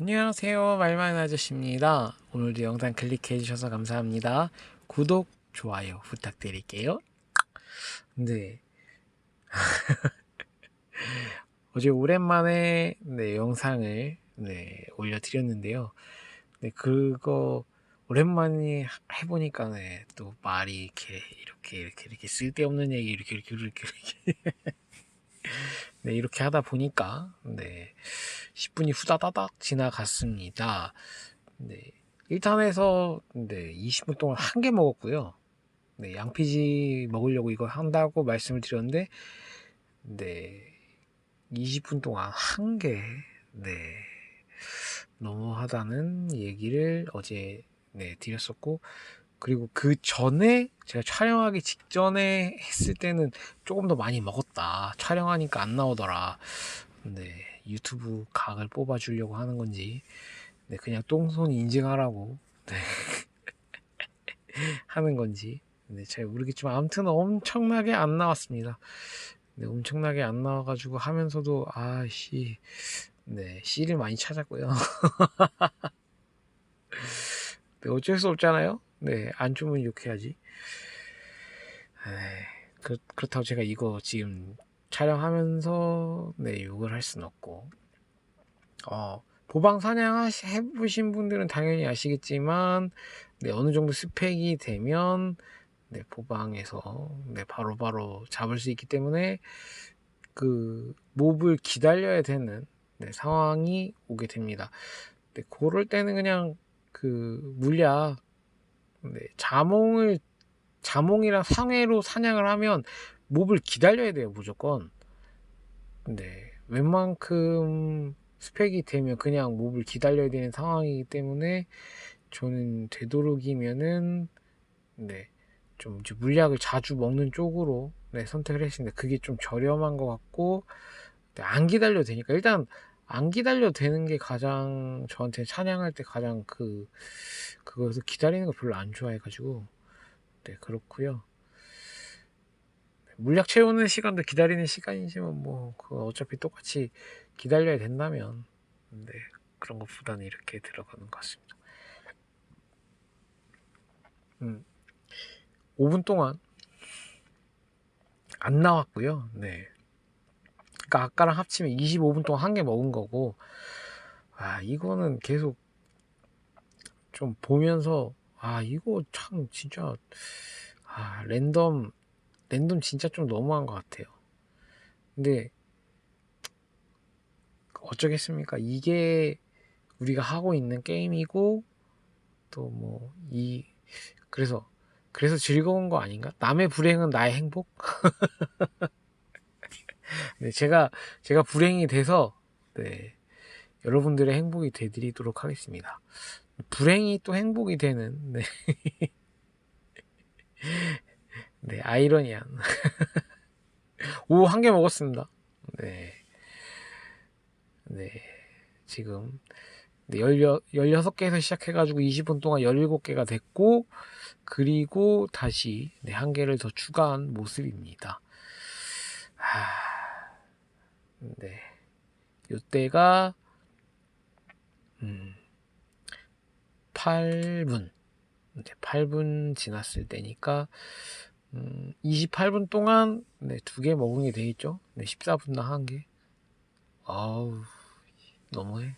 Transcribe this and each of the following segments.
안녕하세요. 말만 아저씨입니다. 오늘도 영상 클릭해 주셔서 감사합니다. 구독, 좋아요 부탁드릴게요. 네. 어제 오랜만에 네, 영상을 네, 올려드렸는데요. 네, 그거 오랜만에 하- 해보니까 네, 또 말이 이렇게 이렇게 이렇게 이렇게 쓸데없는 얘기 이렇게 이렇게 이렇게 이렇게 네, 이렇게 하다 보니까 네, 10분이 후다다닥 지나갔습니다. 네, 1탄에서 네, 20분 동안 한 개 먹었고요. 네, 양피지 먹으려고 이거 한다고 말씀을 드렸는데 네, 20분 동안 한 개, 네, 너무하다는 얘기를 어제 네, 드렸었고 그리고 그 전에 제가 촬영하기 직전에 했을 때는 조금 더 많이 먹었다. 촬영하니까 안 나오더라. 네, 유튜브 각을 뽑아주려고 하는 건지, 네, 그냥 똥손 인증하라고, 네, 하는 건지, 네, 잘 모르겠지만, 아무튼 엄청나게 안 나왔습니다. 네, 엄청나게 안 나와가지고 하면서도, 아씨, 네, 씨를 많이 찾았고요. 네, 어쩔 수 없잖아요. 네, 안 주면 욕해야지. 에이, 그, 그렇다고 제가 이거 지금 촬영하면서 네, 욕을 할 수는 없고. 어, 보방 사냥 해보신 분들은 당연히 아시겠지만, 네, 어느 정도 스펙이 되면, 네, 보방에서, 네, 바로바로 잡을 수 있기 때문에, 그, 몹을 기다려야 되는, 네, 상황이 오게 됩니다. 네, 그럴 때는 그냥, 그, 물약, 네, 자몽을, 자몽이랑 상회로 사냥을 하면, 몹을 기다려야 돼요, 무조건. 네, 웬만큼 스펙이 되면 그냥 몹을 기다려야 되는 상황이기 때문에 저는 되도록이면은 네, 좀 이제 물약을 자주 먹는 쪽으로 네, 선택을 했습니다. 그게 좀 저렴한 것 같고 네, 안 기다려도 되니까 일단 안 기다려도 되는 게 가장 저한테 찬양할 때 가장 그 그거에서 기다리는 거 별로 안 좋아해가지고 네 그렇고요. 물약 채우는 시간도 기다리는 시간이지만 뭐 그거 어차피 똑같이 기다려야 된다면 네 그런 것보다는 이렇게 들어가는 것 같습니다. 음, 5분 동안 안 나왔고요. 네. 그러니까 아까랑 합치면 25분 동안 한 개 먹은 거고 아 이거는 계속 좀 보면서 아 이거 참 진짜 아 랜덤 랜덤 진짜 좀 너무한 것 같아요. 근데 어쩌겠습니까? 이게 우리가 하고 있는 게임이고 또 뭐 이 그래서 그래서 즐거운 거 아닌가? 남의 불행은 나의 행복? 네, 제가 제가 불행이 돼서 네, 여러분들의 행복이 되드리도록 하겠습니다. 불행이 또 행복이 되는 네, 네 아이러니한 오 한 개 먹었습니다. 네, 네 지금 네, 16개에서 시작해가지고 20분 동안 17개가 됐고, 그리고 다시 네, 한 개를 더 추가한 모습입니다. 하, 네. 요때가, 음, 8분. 네, 8분 지났을 때니까, 음, 28분 동안, 네, 두 개 먹은 게 되겠죠? 네, 14분 나한 개. 아우, 너무해.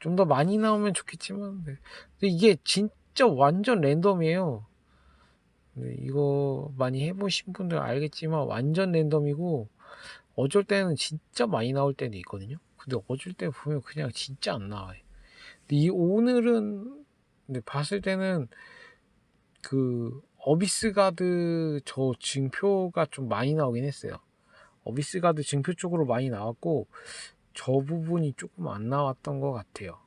좀 더 많이 나오면 좋겠지만 네. 근데 이게 진짜 완전 랜덤이에요. 네, 이거 많이 해보신 분들 알겠지만 완전 랜덤이고 어쩔 때는 진짜 많이 나올 때도 있거든요. 근데 어쩔 때 보면 그냥 진짜 안 나와요. 근데 이 오늘은 네, 봤을 때는 그 어비스 가드 저 증표가 좀 많이 나오긴 했어요. 어비스 가드 증표 쪽으로 많이 나왔고 저 부분이 조금 안 나왔던 것 같아요.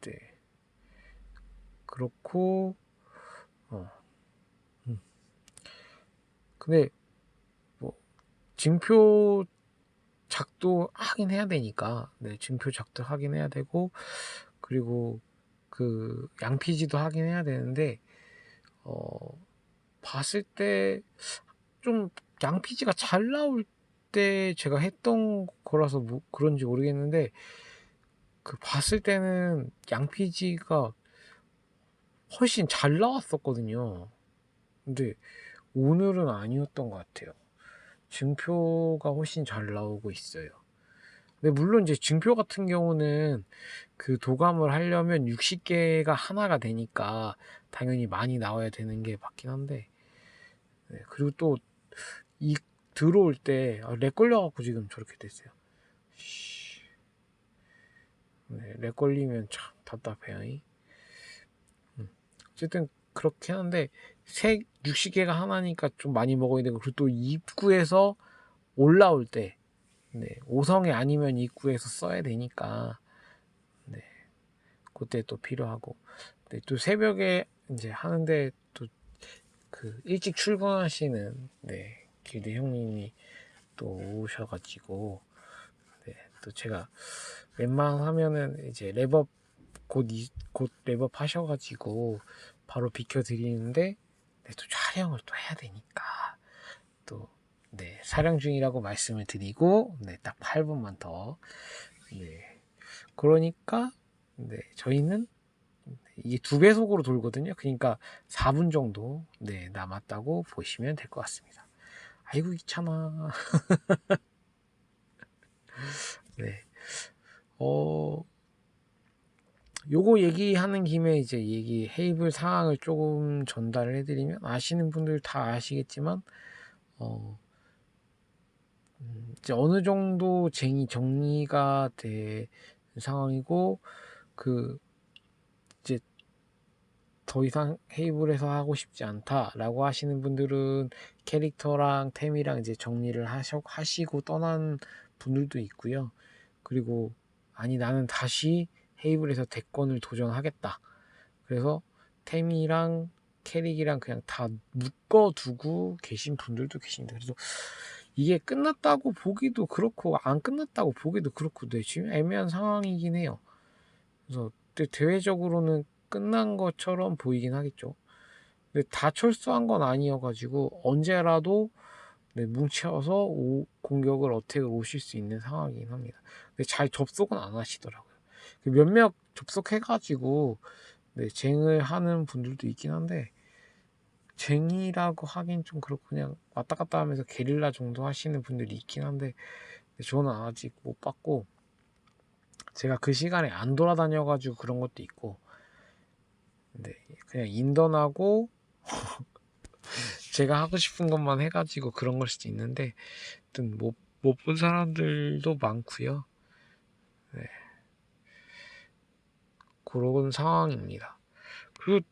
네. 그렇고, 어. 음. 근데, 뭐, 증표 작도 하긴 해야 되니까, 네, 증표 작도 하긴 해야 되고, 그리고 그 양피지도 하긴 해야 되는데, 어, 봤을 때, 좀 양피지가 잘 나올 때 제가 했던 거라서 뭐 그런지 모르겠는데 그 봤을 때는 양피지가 훨씬 잘 나왔었거든요. 근데 오늘은 아니었던 것 같아요. 증표가 훨씬 잘 나오고 있어요. 근데 물론 이제 증표 같은 경우는 그 도감을 하려면 60개가 하나가 되니까 당연히 많이 나와야 되는 게 맞긴 한데 네, 그리고 또 이 들어올 때렉 걸려갖고 지금 저렇게 됐어요. 씨. 네, 렉 걸리면 참 답답해요. 이. 음, 어쨌든 그렇긴 한데 색 60개가 하나니까 좀 많이 먹어야 되고 그리고 또 입구에서 올라올 때 네, 5성이 아니면 입구에서 써야 되니까 네, 그때 또 필요하고. 네, 또 새벽에 이제 하는데 또 그 일찍 출근하시는 네, 길드 형님이 또 오셔가지고 네, 또 제가 웬만하면은 이제 랩업 곧, 이, 곧 랩업 하셔가지고 바로 비켜드리는데 네, 또 촬영을 또 해야 되니까 또 네, 촬영 중이라고 말씀을 드리고 네, 딱 8분만 더 네, 그러니까 네, 저희는 이게 두 배속으로 돌거든요. 그러니까 4분 정도 네, 남았다고 보시면 될 것 같습니다. 아이고 귀찮아. 네. 어 얘기하는 김에 이제 얘기 헤이블 상황을 조금 전달을 해드리면 아시는 분들 다 아시겠지만 어 음, 이제 어느 정도 쟁이 정리가 된 상황이고 그 이제 더 이상 헤이블에서 하고 싶지 않다라고 하시는 분들은 캐릭터랑 템이랑 이제 정리를 하셔, 하시고 떠난 분들도 있고요. 그리고 아니 나는 다시 헤이블에서 대권을 도전하겠다. 그래서 템이랑 캐릭이랑 그냥 다 묶어두고 계신 분들도 계십니다. 그래서 이게 끝났다고 보기도 그렇고 안 끝났다고 보기도 그렇고 네, 지금 애매한 상황이긴 해요. 그래서 대외적으로는 끝난 것처럼 보이긴 하겠죠. 근데 다 철수한 건 아니어가지고 언제라도 네, 뭉쳐서 오, 공격을 어택을 오실 수 있는 상황이긴 합니다. 근데 잘 접속은 안 하시더라고요. 그 몇몇 접속해가지고 네, 쟁을 하는 분들도 있긴 한데 쟁이라고 하긴 좀 그렇고 그냥 왔다 갔다 하면서 게릴라 정도 하시는 분들이 있긴 한데 저는 아직 못 봤고 제가 그 시간에 안 돌아다녀가지고 그런 것도 있고 네, 그냥 인던하고 제가 하고 싶은 것만 해가지고 그런 걸 수도 있는데 못못본 사람들도 많고요. 네. 그런 상황입니다. 그리고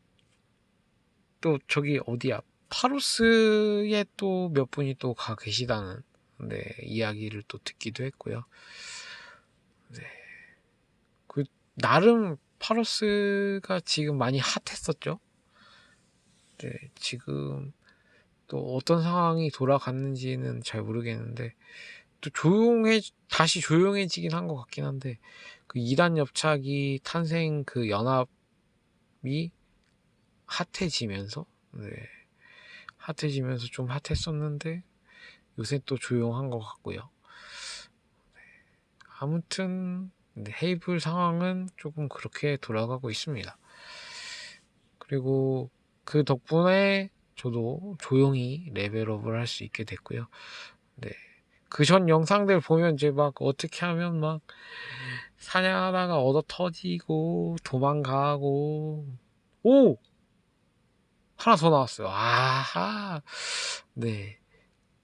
또 저기 어디야 파루스에 또 몇 분이 또 가 계시다는 네, 이야기를 또 듣기도 했고요. 네. 그 나름 파루스가 지금 많이 핫했었죠. 네, 지금 또 어떤 상황이 돌아갔는지는 잘 모르겠는데 또 조용해 다시 조용해지긴 한 것 같긴 한데 그 이단 엽착이 탄생 그 연합이 핫해지면서 네. 핫해지면서 좀 핫했었는데 요새 또 조용한 것 같고요. 네. 아무튼 네, 헤이블 상황은 조금 그렇게 돌아가고 있습니다. 그리고 그 덕분에 저도 조용히 레벨업을 할 수 있게 됐고요. 네. 그 전 영상들 보면 이제 막 어떻게 하면 막 사냥하다가 얻어 터지고 도망가고 오 하나 더 나왔어요. 아하 네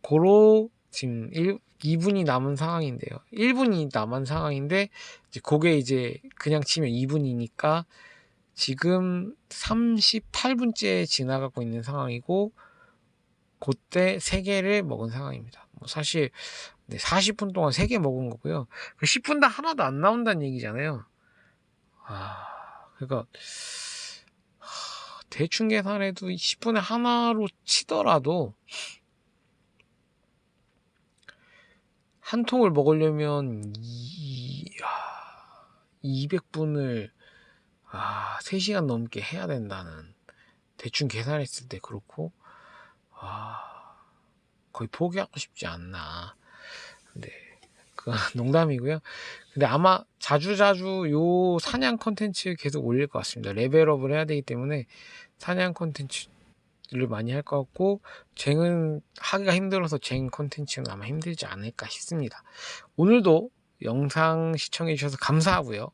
고로 지금 1, 2분이 남은 상황인데요. 1분이 남은 상황인데 이제 그게 이제 그냥 치면 2분이니까 지금 38분째 지나가고 있는 상황이고 그때 3개를 먹은 상황입니다. 뭐 사실 네, 40분 동안 3개 먹은 거고요. 10분 그다 하나도 안 나온다는 얘기잖아요. 아, 그러니까 대충 계산해도 10분에 하나로 치더라도 한 통을 먹으려면 이, 200분을 아, 3시간 넘게 해야 된다는 대충 계산했을 때 그렇고 아, 거의 포기하고 싶지 않나. 네. 그 농담이고요. 근데 아마 자주자주 요 사냥 컨텐츠 계속 올릴 것 같습니다. 레벨업을 해야 되기 때문에 사냥 컨텐츠를 많이 할 것 같고 쟁은 하기가 힘들어서 쟁 컨텐츠는 아마 힘들지 않을까 싶습니다. 오늘도 영상 시청해 주셔서 감사하고요.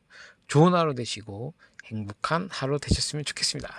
좋은 하루 되시고 행복한 하루 되셨으면 좋겠습니다.